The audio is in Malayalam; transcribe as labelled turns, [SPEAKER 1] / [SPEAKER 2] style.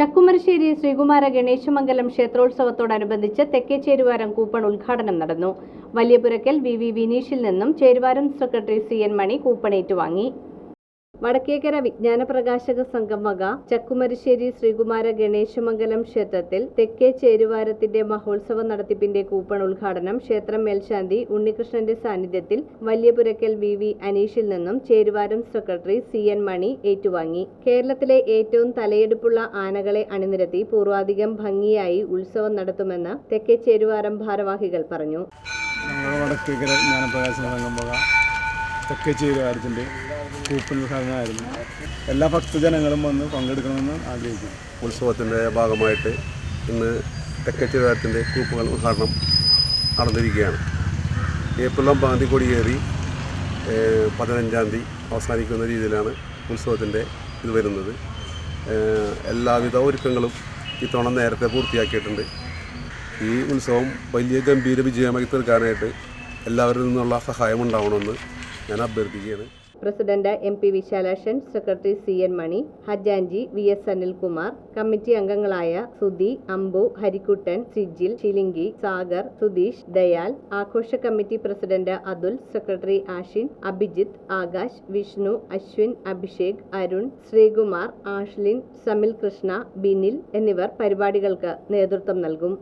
[SPEAKER 1] ചക്കുമരശ്ശേരി ശ്രീകുമാര ഗണേശമംഗലം ക്ഷേത്രോത്സവത്തോടനുബന്ധിച്ച് തെക്കേ ചേരുവാരം കൂപ്പൺ ഉദ്ഘാടനം നടന്നു. വലിയപുരക്കൽ വി വി വിനീഷിൽ നിന്നും Cheruvaram secretary C N Mani coupon ഏറ്റുവാങ്ങി വടക്കേക്കര വിജ്ഞാന പ്രകാശക സംഘം വക ചക്കുമരിശ്ശേരി ശ്രീകുമാര ഗണേശമംഗലം ക്ഷേത്രത്തിൽ തെക്കേ ചേരുവാരത്തിന്റെ മഹോത്സവ നടത്തിപ്പിന്റെ കൂപ്പൺ ഉദ്ഘാടനം ക്ഷേത്രം മേൽശാന്തി ഉണ്ണികൃഷ്ണന്റെ സാന്നിധ്യത്തിൽ വലിയപുരക്കൽ വി വി അനീഷിൽ നിന്നും Cheruvaram secretary C N Mani ഏറ്റുവാങ്ങി. കേരളത്തിലെ ഏറ്റവും തലയെടുപ്പുള്ള ആനകളെ അണിനിരത്തി പൂർവാധികം ഭംഗിയായി ഉത്സവം നടത്തുമെന്ന് തെക്കേ ചേരുവാരം ഭാരവാഹികൾ പറഞ്ഞു.
[SPEAKER 2] ഞങ്ങൾ ചെയ്തു കാര്യത്തിന്റെ കൂപ്പൺ വിഭാഗമായിരുന്നു. എല്ലാ ഭക്തജനങ്ങളും വന്ന് പങ്കെടുക്കണമെന്ന് ആഗ്രഹിക്കുന്നു.
[SPEAKER 3] ഉത്സവത്തിന്റെ ഭാഗമായിട്ട് ഇന്ന് തെക്കച്ചിവാരത്തിന്റെ കൂപ്പുകൾ ഉദ്ഘാടനം നടന്നിരിക്കുകയാണ്. ഏപ്രിൽ ഒമ്പതാം തീയതി കൊടിയേറി പതിനഞ്ചാം തീയതി അവസാനിക്കുന്ന രീതിയിലാണ് ഉത്സവത്തിന്റെ ഇത് വരുന്നത്. എല്ലാവിധ ഒരുക്കങ്ങളും ഇത്തവണ നേരത്തെ പൂർത്തിയാക്കിയിട്ടുണ്ട്. ഈ ഉത്സവം വലിയ ഗംഭീര വിജയമായി തീർക്കാനായിട്ട് എല്ലാവരിൽ നിന്നുള്ള സഹായം ഉണ്ടാവണമെന്ന് ഞാൻ അഭ്യർത്ഥിക്കുകയാണ്.
[SPEAKER 1] President M P Vishalakshan secretary C N Mani ഹജാൻജി V S Anilkumar committee അംഗങ്ങളായ സുധി അംബു ഹരിക്കുട്ടൻ സിജിൽ ചിലിങ്കി സാഗർ സുധീഷ് ദയാൽ ആഘോഷ committee president Athul secretary Ashin Abhijith Akash Vishnu Ashwin Abhishek Arun Sreekumar Ashlin Samil Krishna Binil എന്നിവർ പരിപാടികൾക്ക് നേതൃത്വം നൽകും.